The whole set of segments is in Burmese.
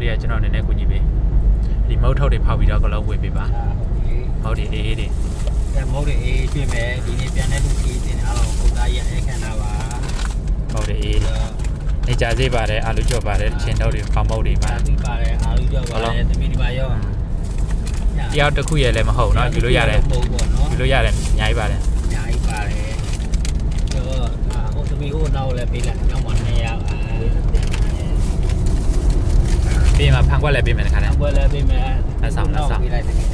လေးကကျွန်တော်နည်းနည်းကူညီပေးဒီမုတ်ထုတ်တွေဖောက်ပြီးတော့ကလုံးဝေပေးပါ အာဟုတ်ပြီ မုတ်တွေအေးအေးတွေ ။အဲမဟုတ်တယ်အေးတွေ့မယ်ဒီနေ့ပြန်တဲ့လူကြီးတင်အားလုံးကိုသားရဲ့အခမ်းအနားပါ မုတ်တွေအေးအေးတွေနေကြစေးပါတယ်အာလူကြော့ပါတယ်ချင်းထုတ်တွေပေါင်မုတ်တွေပါ ပါပြီပါတယ်အားလုံးကြောက်ပါတယ်တမီဒီပါရော တယောက်တစ်ခုရလည်းမဟုတ်เนาะယူလို့ရတယ် မဟုတ်ပေါ့နော် ယူလို့ရတယ်အများကြီးပါတယ် အများကြီးပါတယ်တော့အာဟိုတမီဟိုနောက်လည်းပေးလိုက်နောက်မှ200 ဖန်ခွက်လည်းပေးမယ်တခါတည်း ကွယ်လဲပေးမယ်လက်ဆောင်လက်ဆောင် ပေးလိုက်တဲ့ကိစ္စ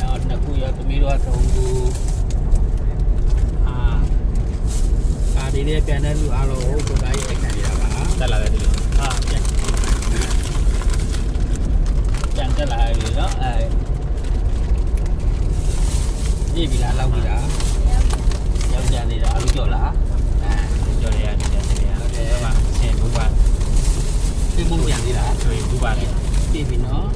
နောက်နှစ်ခုရသမီးတို့ကသုံးခုအာပါတီလေးပြန်တဲ့လူအားလုံးကိုကိုယ်တိုင်းရိုက်ခံရတာပါတက်လာတယ်ဒီလိုအာပြန်ပြန်တက်လာပြီနော်အဲညပြီလားလောက်ပြီလား သေးတာဆိုရင်ဘူးပါတယ်ပြည့်ပြီနော်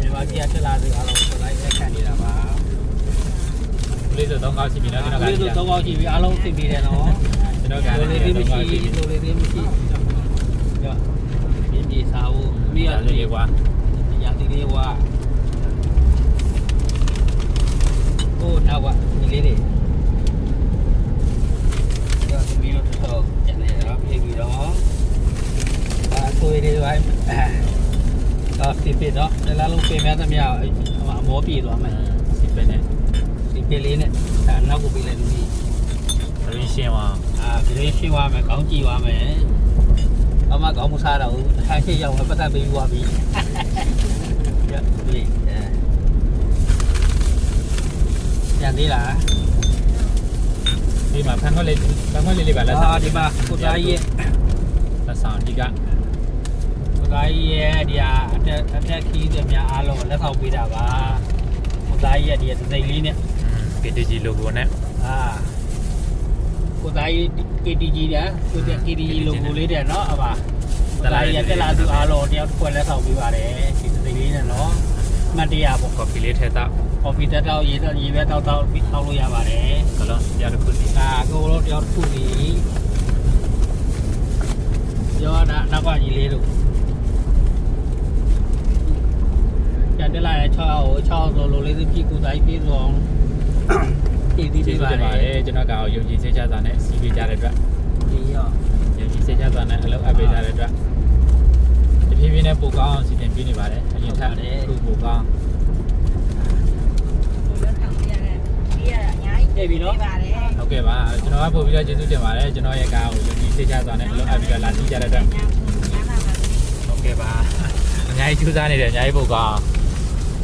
မြန်မာပြည်အထက်လာသူအားလုံးဆိုလိုက်လက်ခံနေတာပါလေးဆိုတော့ကောင်းရှိပြီနော်ကျွန်တော်ကလေးဆိုတော့ကောင်းရှိပြီအားလုံးသိပြီတယ်နော်ကျွန်တော်ကလေးသေးမရှိလို့လေးသေးမရှိကြောက်ပြင်းပြစားဖို့မိရလေးကွာညာသေးလေးကွာဟိုနောက်ကညီလေးတွေ ကိုယ်လေးပိုင်းတော့ပြပြတော့လည်းလုံးပြင်မဲ့သမျှအမောပြေးသွားမယ်စီပဲနဲ့ဒီပြေးလေးနဲ့အဲနောက်ကိုပြေးလိုက်လို့ဒီရင်းရှင်းပါအာဂရေးရှင်းသွားမယ်ကောင်းကြည့်သွားမယ်အမကောင်းမစားတော့ဘူးထိုင်ရှိရောက်ပတ်သက်ပြီးသွားပြီရပြီအဲပြန်သေးလားဒီမှာဖန်ခွက်လေးဖန်ခွက်လေးလေးပါလက်ဆောင်အာဒီမှာကိုသားကြီးရဲ့လက်ဆောင်ဒီက ကိုသားကြီးရဲ့ဒီဟာအတက်အတက်ခီးတွေများအားလုံးလက်ဆောင်ပေးတာပါကိုသားကြီးရဲ့ဒီစိတ်လေးနဲ့ KTG logo နဲ့အာကိုသားကြီး KTG တဲ့ကိုတဲ့ KTG logo လေးတဲ့နော်အပါကိုသားကြီးရဲ့တက်လာသူအားလုံးတယောက်တစ်ခွက်လက်ဆောင်ပေးပါတယ်ဒီစိတ်လေးနဲ့နော်မှတ်တရပေါ့ coffee လေးထည့်တော့ကော်ဖီတက်တော့ရေတော့ရေပဲတောက်တောက်ပြီးတောက်လို့ရပါတယ်ကလုံးရတစ်ခုစီဒါကိုလိုတယောက်တစ်ခုဒီကျော်တာနောက်ကကြီးလေးတို့ပြန်တက်လာရဲ့ 6အောက်6အောက်ဆိုလိုလေးပြည့်ကူတိုင်းပြည့်စုံအောင်ပြည့်ပြီးကျေးပြဇူးပါတင်တပါယ်တယ်ကျွန်တော်ကယုံကြည်စိတ်ချစွာနဲ့စီးပေးကြတဲ့အတွက်ဒီရောယုံကြည်စိတ်ချစွာနဲ့အလုပ်အပ်ပေးကြတဲ့အတွက်တဖြည်းဖြည်းနဲ့ပိုကောင်းအောင်စီစဉ်ပေးနေပါတယ်အရင်ထက်ခုပိုကောင်းပြည့်ပြီနော်ဟုတ်ကဲ့ပါကျွန်တော်ကပို့ပြီးတော့ကျေးဇူးတင်ပါတယ်ကျွန်တော်ရဲ့ကားကိုယုံကြည်စိတ်ချစွာနဲ့အလုပ်အပ်ပြီးတော့လာကြည့်ကြတဲ့အတွက်ဟုတ်ကဲ့ပါအများကြီးကြိုးစားနေတယ်အများကြီးပိုကောင်း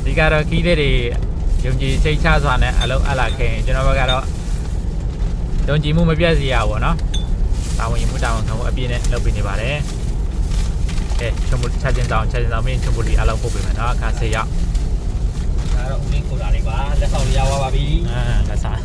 ဒီကတော့ခီးတဲ့တွေယုံကြည်စိတ်ချစွာနဲ့အလုံးအလာခဲ့ကျွန်တော်ဘက်ကတော့ယုံကြည်မှုမပြတ်စေရပါဘောနော်တာဝန်ယူမှုတာဝန်ခံမှုအပြည့်နဲ့လုပ်ပေးနေပါတယ်ကဲချုံမချက်ချင်းတောင်းချက်ချင်းတောင်းမင်းချုံမလီအလောက်ပို့ပေးမယ်နော်အခါဆေးရောက်ဒါတော့ဦးလေးကိုတာလေးပါလက်ဆောင်လေးရပါပါပြီအာလက်ဆောင်